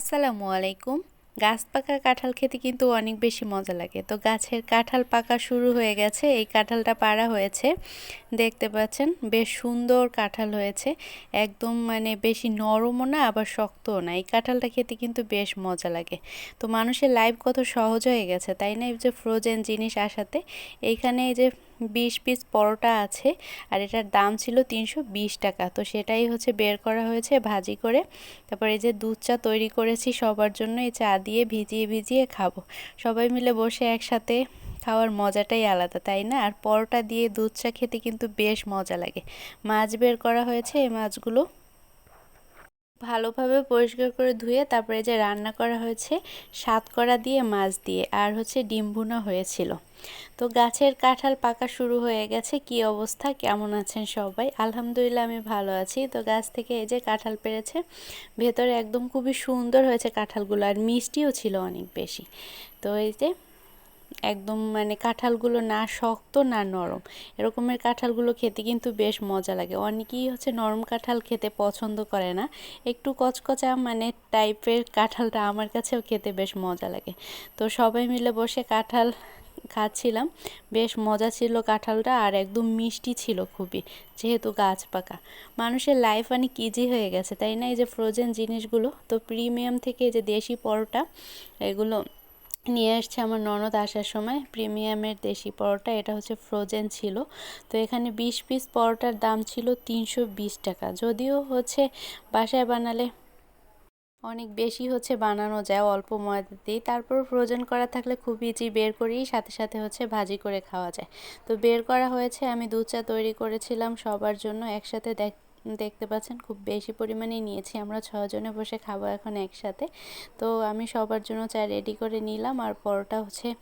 আসসালামু আলাইকুম। গাছ পাকা কাঁঠাল খেতে কিন্তু অনেক বেশি মজা লাগে। তো গাছের কাঁঠাল পাকা শুরু হয়ে গেছে। এই কাঁঠালটা পাড়া হয়েছে। দেখতে পাচ্ছেন, বেশ সুন্দর কাঁঠাল হয়েছে। একদম মানে বেশি নরমও না, আবার শক্তও না। এই কাঁঠালটা খেতে কিন্তু বেশ মজা লাগে। তো মানুষের লাইফ কত সহজ হয়ে গেছে, তাই না? এই যে ফ্রোজেন জিনিস আসাতে, এইখানে এই যে বিশ পিস পরোটা আছে আর এটার দাম ছিল তিনশো বিশ টাকা। তো সেটাই হচ্ছে বের করা হয়েছে ভাজি করে। তারপর এই যে দুধ চা তৈরি করেছি সবার জন্য, এই চা দিয়ে ভিজিয়ে ভিজিয়ে খাব। সবাই মিলে বসে একসাথে খাওয়ার মজাটাই আলাদা, তাই না? আর পরোটা দিয়ে দুধ চা খেতে কিন্তু বেশ মজা লাগে। মাছ বের করা হয়েছে এই মাছগুলো। ভালোভাবে পরিষ্কার করে ধুয়ে তারপরে যে রান্না করা হয়েছে করা দিয়ে মাছ দিয়ে, আর হচ্ছে ডিম ভুনা হয়েছিল। তো গাছের কাঁঠাল পাকা শুরু হয়ে গেছে, কি অবস্থা? কেমন আছেন সবাই? আলহামদুলিল্লাহ, আমি ভালো আছি। তো গাছ থেকে এই যে কাঁঠাল পেরেছে, ভেতরে একদম খুবই সুন্দর হয়েছে কাঁঠালগুলো, আর মিষ্টিও ছিল অনেক বেশি। তো এই যে একদম মানে কাঁঠালগুলো না শক্ত, না নরম। এরকমের কাঁঠালগুলো খেতে কিন্তু বেশ মজা লাগে। অনেকেই হচ্ছে নরম কাঁঠাল খেতে পছন্দ করে না। একটু কচকচা মানে টাইপের কাঁঠালটা আমার কাছেও খেতে বেশ মজা লাগে। তো সবাই মিলে বসে কাঁঠাল খাচ্ছিলাম। বেশ মজা ছিল কাঁঠালটা আর একদম মিষ্টি ছিল খুবই, যেহেতু গাছ পাকা। মানুষের লাইফ অনেক ইজি হয়ে গেছে, তাই না? এই যে ফ্রোজেন জিনিসগুলো, তো প্রিমিয়াম থেকে যে দেশি পরোটা, এগুলো নিয়ে আসছে আমার ননদ আসার সময়। প্রিমিয়ামের দেশি পরোটা, এটা হচ্ছে ফ্রোজেন ছিল। তো এখানে বিশ পিস পরোটার দাম ছিল তিনশো বিশ টাকা। যদিও হচ্ছে বাসায় বানালে অনেক বেশি হচ্ছে বানানো যায়, অল্প ময়দা দিয়ে। তারপর ফ্রোজেন করা থাকলে খুব ইজি বের করেই সাথে সাথে হচ্ছে ভাজি করে খাওয়া যায়। তো বের করা হয়েছে, আমি দুধ চা তৈরি করেছিলাম সবার জন্য, একসাথে দেখ দেখতে পাচ্ছেন, খুব বেশি পরিমাণে নিয়েছি। আমরা ছজনে বসে খাব এখন একসাথে। তো আমি সবার জন্য চা রেডি করে নিলাম। আর পরোটা হচ্ছে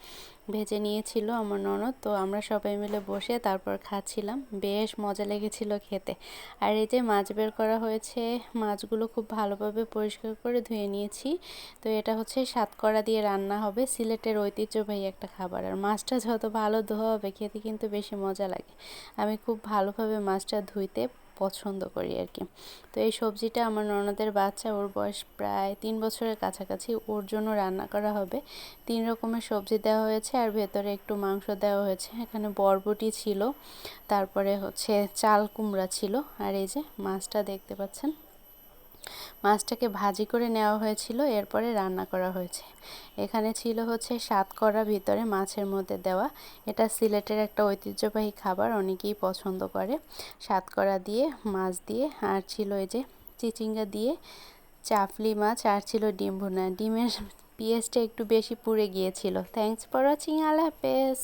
ভেজে নিয়েছিল আমার ননদ। তো আমরা সবাই মিলে বসে তারপর খাচ্ছিলাম। বেশ মজা লেগেছিল খেতে। আর এই যে মাছ বের করা হয়েছে, মাছগুলো খুব ভালোভাবে পরিষ্কার করে ধুয়ে নিয়েছি। তো এটা হচ্ছে সাতকড়া দিয়ে রান্না হবে সিলেটের ঐতিহ্যবাহী একটা খাবার। আর মাছটা যত ভালো ধোয়া হবে, খেতে কিন্তু বেশি মজা লাগে। আমি খুব ভালোভাবে মাছটা ধুইতে পছন্দ করি আর কি। তো এই সবজিটা আমার ননদের বাচ্চা, ওর বয়স প্রায় তিন বছরের কাছাকাছি, ওর জন্য রান্না করা হবে। তিন রকমের সবজি দেওয়া হয়েছে, আর ভেতরে একটু মাংস দেওয়া হয়েছে। এখানে বরবটি ছিল, তারপরে হচ্ছে চাল কুমড়া ছিল, আর এই যে মাছটা দেখতে পাচ্ছেন। মাছটাকে ভাজি করে নেওয়া হয়েছিল, এরপরে রান্না করা হয়েছে। এখানে ছিল হচ্ছে সাত করা ভিতরে মাছের মধ্যে দেওয়া। এটা সিলেটের একটা ঐতিহ্যবাহী খাবার, অনেকেই পছন্দ করে। সাত করা দিয়ে মাছ দিয়ে, আর ছিল এই যে চিচিঙ্গা দিয়ে চাফলি মাছ, আর ছিল ডিম ভুনা। ডিমের পিঁয়াজটা একটু বেশি পুড়ে গিয়েছিল। থ্যাংকস ফর ওয়াচিং আল্লাহ হাফেজ।